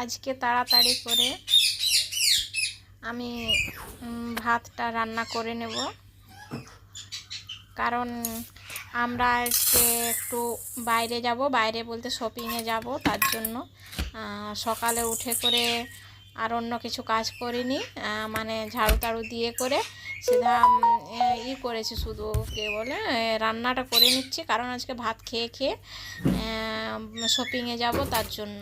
আজকে তাড়াতাড়ি করে আমি ভাতটা রান্না করে নেব। কারণ আমরা আজকে একটু বাইরে যাব, বাইরে বলতে শপিংয়ে যাব, তার জন্য সকালে উঠে করে আর অন্য কিছু কাজ করিনি মানে ঝাড়ু টাড়ু দিয়ে করে সেটা ই করেছি শুধু কে বলে রান্নাটা করে নিচ্ছি, কারণ আজকে ভাত খেয়ে খেয়ে শপিংয়ে যাব তার জন্য।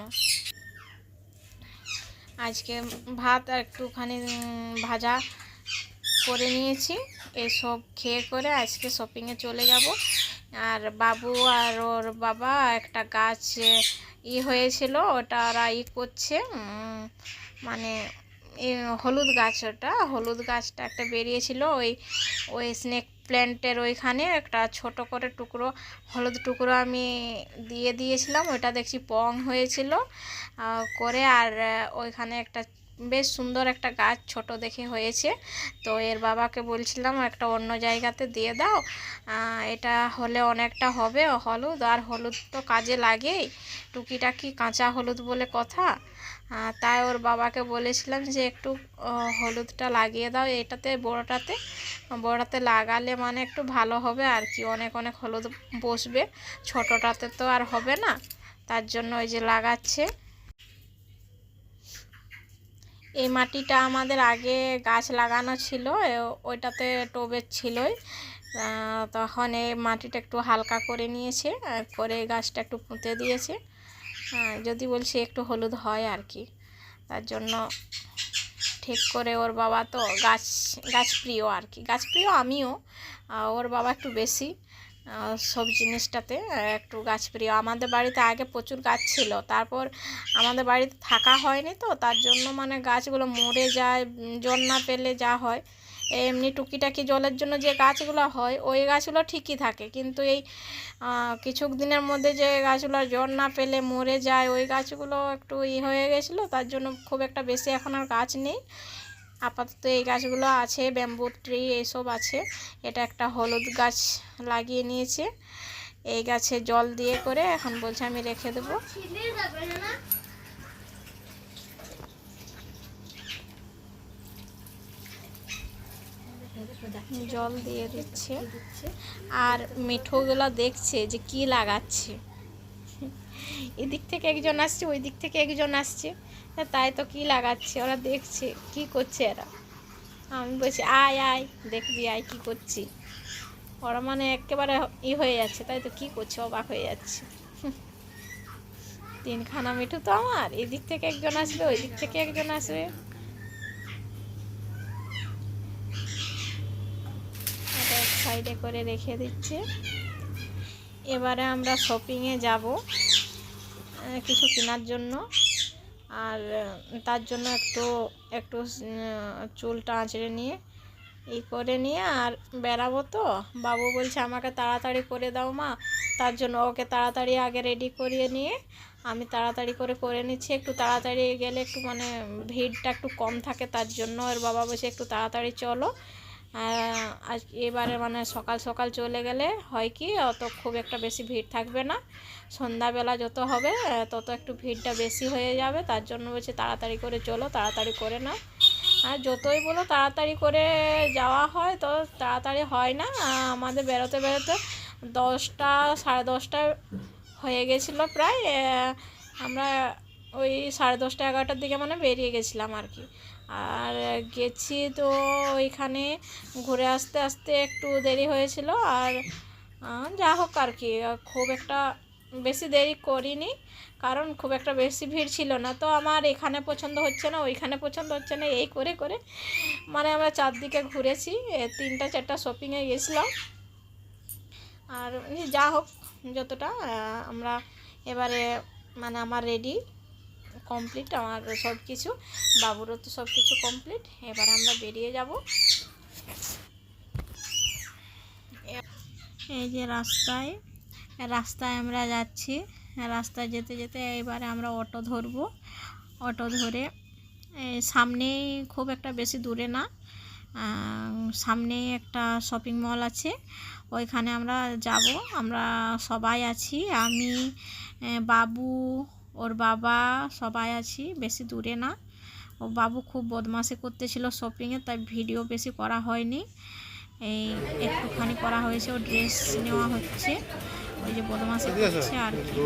আজকে ভাত আর একটুখানি ভাজা করে নিয়েছি। এসব খেয়ে করে আজকে শপিংয়ে চলে যাব। আর বাবু আর ওর বাবা একটা গাছ ই হয়েছিল, ওটা ওরা ই করছে মানে হলুদ গাছ ওটা। হলুদ গাছটা একটা বেরিয়েছিল, ওই ওই স্নেক প্ল্যান্টের ওইখানে একটা ছোট করে টুকরো, হলুদ টুকরো আমি দিয়ে দিয়েছিলাম। ওইটা দেখছি পং হয়েছিল করে আর ওইখানে একটা বেশ সুন্দর একটা গাছ ছোট দেখে হয়েছে। তো এর বাবাকে বলছিলাম, একটা অন্য জায়গাতে দিয়ে দাও। এটা হলে অনেকটা হবে হলুদ। আর হলুদ তো কাজে লাগেই। টুকিটাকি কাঁচা হলুদ বলে কথা। তাই ওর বাবাকে বলেছিলাম যে, একটু হলুদটা লাগিয়ে দাও এটাতে, বড়টাতে। বড়টাতে লাগালে মানে একটু ভালো হবে আর কি। অনেক অনেক হলুদ বসবে। ছোটোটাতে তো আর হবে না। তার জন্য ওই যে লাগাচ্ছে। এই মাটিটা আমাদের আগে গাছ লাগানো ছিল ওইটাতে টবের ছিলই। তখন এই মাটিটা একটু হালকা করে নিয়েছে করে গাছটা একটু পুঁতে দিয়েছে। যদি বলছি একটু হলুদ হয় আর কি। তার জন্য ঠিক করে ওর বাবা তো গাছ গাছ প্রিয় আর কি। গাছ প্রিয় আমিও ওর বাবা একটু বেশি। সব জিনিসটাতে একটু গাছ প্রিয়, আমাদের বাড়িতে আগে প্রচুর গাছ ছিল। তারপর আমাদের বাড়িতে থাকা হয়নি তো, তার জন্য মানে গাছগুলো মরে যায় জল না পেলে যা হয়। এমনি টুকিটাকি জলের জন্য যে গাছগুলো হয়, ওই গাছগুলো ঠিকই থাকে। কিন্তু এই কিছু দিনের মধ্যে যে গাছগুলো জল না পেলে মরে যায়, ওই গাছগুলো একটু ই হয়ে গেছিল, তার জন্য খুব একটা বেশি এখন আর গাছ নেই। আপাতত এই গাছগুলো আছে ব্যাম্বু ট্রি এসব আছে। এটা একটা হলুদ গাছ লাগিয়ে নিয়েছে। এই গাছে জল দিয়ে করে এখন বলছে আমি রেখে দেবো। জল দিয়ে দিচ্ছে। আর মিঠোগুলো দেখছে যে কি লাগাচ্ছে। এদিক থেকে একজন আসছে ওই দিক থেকে একজন আসছে। তা তাই তো কি লাগাচ্ছে? ওরা দেখছে, কি করছে এরা? আমি বলছি, আয় আয়, দেখবি, আয়, কি করছি? ওরা মানে একেবারে ই হয়ে যাচ্ছে, তাই তো কি করছে? অবাক হয়ে যাচ্ছে। তিনখানা মিঠু তো আমার, এদিক থেকে একজন আসবে ওই দিক থেকে একজন আসবে। সাইডে করে রেখে দিচ্ছে। এবারে আমরা শপিংয়ে যাব কিছু কেনার জন্য। আর তার জন্য একটু একটু চুলটা আঁচড়ে নিয়ে ই করে নিয়ে আর বেরাবো তো। বাবু বলছে, আমাকে তাড়াতাড়ি করে দাও মা। তার জন্য ওকে তাড়াতাড়ি আগে রেডি করিয়ে নিয়ে, আমি তাড়াতাড়ি করে করে নিচ্ছি। একটু তাড়াতাড়ি গেলে একটু মানে ভিড়টা একটু কম থাকে, তার জন্য। ওর বাবা বলছে, একটু তাড়াতাড়ি চলো। আজ এবারে মানে সকাল সকাল চলে গেলে হয় কি, অত খুব একটা বেশি ভিড় থাকবে না। সন্ধ্যাবেলা যত হবে, তত একটু ভিড়টা বেশি হয়ে যাবে। তার জন্য বলছে তাড়াতাড়ি করে চলো, তাড়াতাড়ি করে নাও। আর যতই বলো তাড়াতাড়ি করে যাওয়া হয়, তো তাড়াতাড়ি হয় না। আমাদের বেরোতে বেরোতে দশটা, সাড়ে দশটা হয়ে গেছিল প্রায়। আমরা ওই সাড়ে দশটা, এগারোটার দিকে মানে বেরিয়ে গেছিলাম আর কি। আর গেছি তো ওইখানে ঘুরে আসতে আসতে একটু দেরি হয়েছিল আর যা হোক আর কি, খুব একটা বেশি দেরি করিনি, কারণ খুব একটা বেশি ভিড় ছিল না। তো আমার এখানে পছন্দ হচ্ছে না, ওইখানে পছন্দ হচ্ছে না, এই করে করে মানে আমরা চারদিকে ঘুরেছি তিনটা, চারটা শপিংয়ে গেছিলাম। আর যা হোক, যতটা আমরা এবারে মানে আমার রেডি কমপ্লিট আমার সব কিছু বাবুরও তো সব কিছু কমপ্লিট এবার আমরা বেরিয়ে যাব। এই যে রাস্তায় রাস্তায় আমরা যাচ্ছি। রাস্তায় যেতে যেতে এবারে আমরা অটো ধরবো। অটো ধরে সামনেই খুব একটা বেশি দূরে না সামনেই একটা শপিং মল আছে। ওইখানে আমরা যাব। আমরা সবাই আছি। আমি বাবু ওর বাবা সবাই আছি বেশি দূরে না। ও বাবু খুব বদমাশি করতেছিল শপিংয়ে তাই ভিডিও বেশি করা হয়নি। এই একটুখানি করা হয়েছে ও ড্রেস নেওয়া হচ্ছে। ওই যে বদমাশি করছে আর কি।